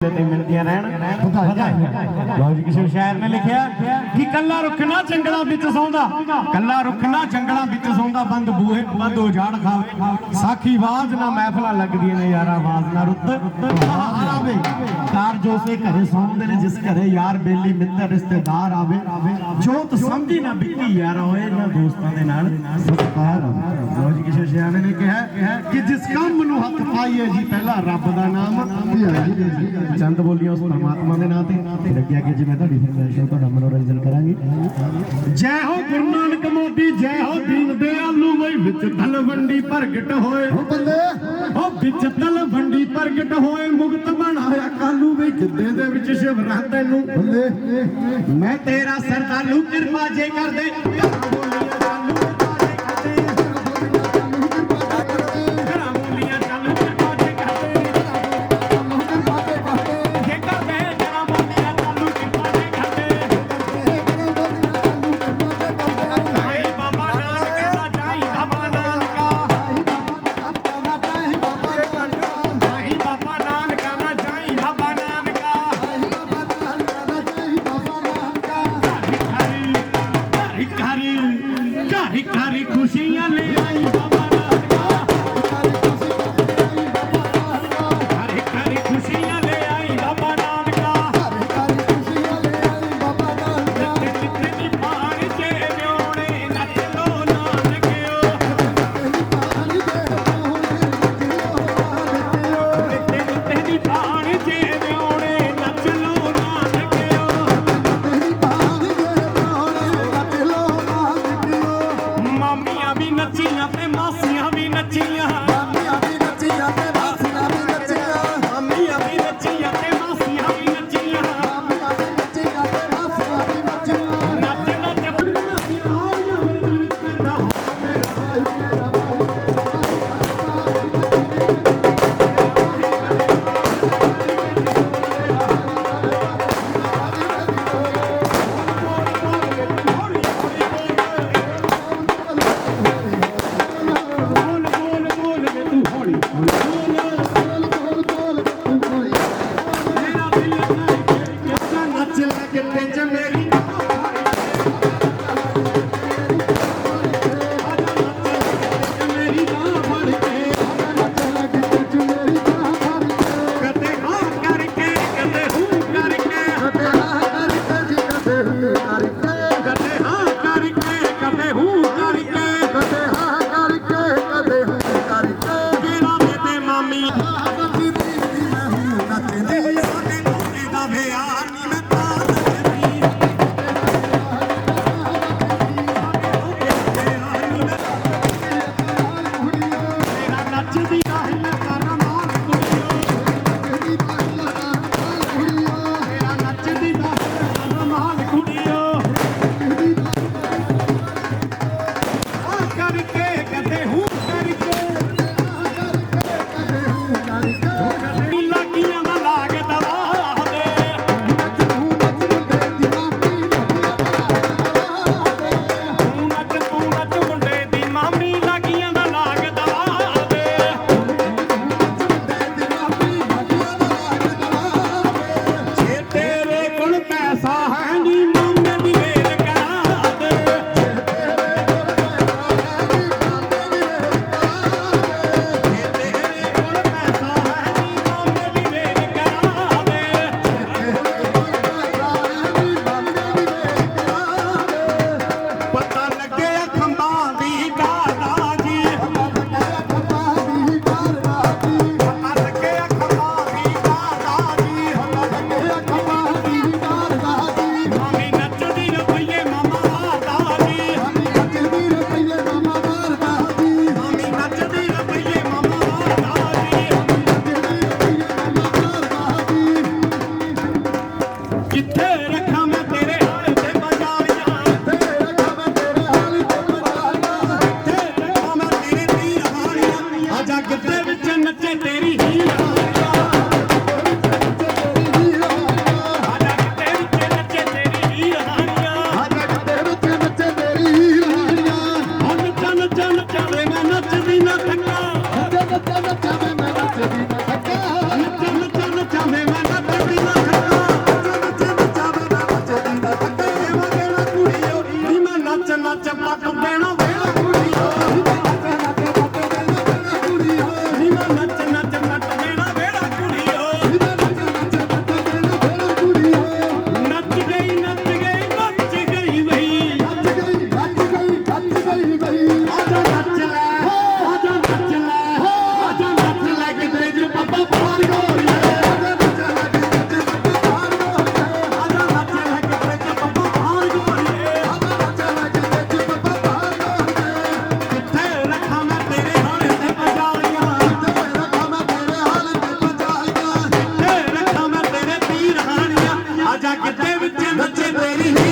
ਤੇ ਮਿਲਦੀਆਂ ਰਹਿਣ। ਲਓ ਜੀ, ਕਿਸੇ ਸ਼ਾਇਰ ਨੇ ਲਿਖਿਆ ਕਿ ਕੱਲਾ ਰੁੱਖ ਨਾ ਜੰਗਲਾਂ ਵਿੱਚ ਸੌਂਦਾ। ਕੱਲਾ ਰੁੱਖ ਨਾ ਜੰਗਲਾਂ ਵਿੱਚ ਸੌਂਦਾ, ਬੰਦ ਬੂਹੇ ਬੰਦ ਉਜਾੜ ਖਾਵੇ ਸਾਖੀ ਆਵਾਜ਼ ਨਾ ਮਹਿਫਲਾਂ ਲੱਗਦੀਆਂ ਨੇ, ਯਾਰ ਆਵਾਜ਼ ਨਾ ਰੁੱਤ। ਆਵੇ। ਕਾਰ ਜੋ ਸੇ ਘਰੇ ਸੌਂਦੇ ਨੇ, ਜਿਸ ਘਰੇ ਯਾਰ ਬੇਲੀ ਮਿੱਤਰ, ਰਿਸ਼ਤੇਦਾਰ ਆਵੇ। ਜੋਤ ਸਮਝੀ ਨਾ ਬਿੱਤੀ ਯਾਰ ਹੋਏ ਨਾ ਦੋਸਤਾਂ ਦੇ ਨਾਲ ਸਤਕਾਰ ਜੀ ਕਿਸੇ ਸ਼ਾਇਰ ਨੇ ਕਿਹਾ ਕਿ ਜਿਸ ਕੰਮ ਨੂੰ ਹੱਥ ਪਾਈਏ ਜੀ ਪਹਿਲਾਂ ਰੱਬ ਦਾ ਨਾਮ ਚੰਦ ਬੋਲੀਆਂ ਉਸ ਪਰਮਾਤਮਾ ਦੇ ਨਾਂ ਤੇ ਅੱਗੇ ਅੱਗੇ ਜੀ ਮੈਂ ਤੁਹਾਡੀ ਫਰਮਾਇਸ਼ ਨਾਲ ਤੁਹਾਡਾ ਮਨੋਰੰਜਨ ਕਰਾਂਗੀ ਜੈ ਹੋ ਗੁਰੂ ਨਾਨਕ ਮੋਦੀ ਜੈ ਹੋ ਦੀਨ ਦਿਆਲੂ ਵਈ ਵਿੱਚ ਤਲਵੰਡੀ ਪ੍ਰਗਟ ਹੋਏ। ਉਹ ਬੰਦੇ। ਉਹ ਵਿੱਚ ਤਲਵੰਡੀ ਪ੍ਰਗਟ ਹੋਏ ਮੁਕਤ ਬਣਾਇਆ ਕਾਲੂ ਵੇ ਜਿੱਦੇ ਦੇ ਵਿੱਚ ਸ਼ਿਵਰਾਂ ਤੈਨੂੰ ਬੰਦੇ ਮੈਂ ਤੇਰਾ ਸਰਦਾਲੂ ਕਿਰਪਾ ਜੇ ਕਰਦੇ। ਮਾਮੀਆਂ ਵੀ ਨੱਚੀਆਂ ਤੇ ਮਾਸੀਆਂ ਵੀ ਨੱਚੀਆਂ। ਜਾ ਗਿੱਧੇ ਵਿੱਚ ਨੱਚੇ ਤੇਰੀ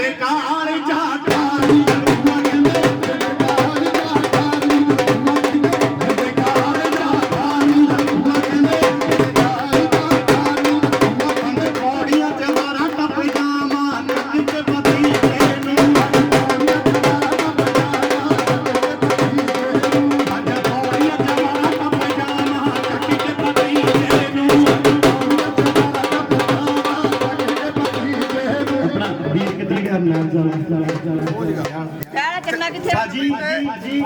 देखा ਸਾਰਾ ਚੰਨਾ ਕਿੱਥੇ? ਹਾਜੀ ਹਾਜੀ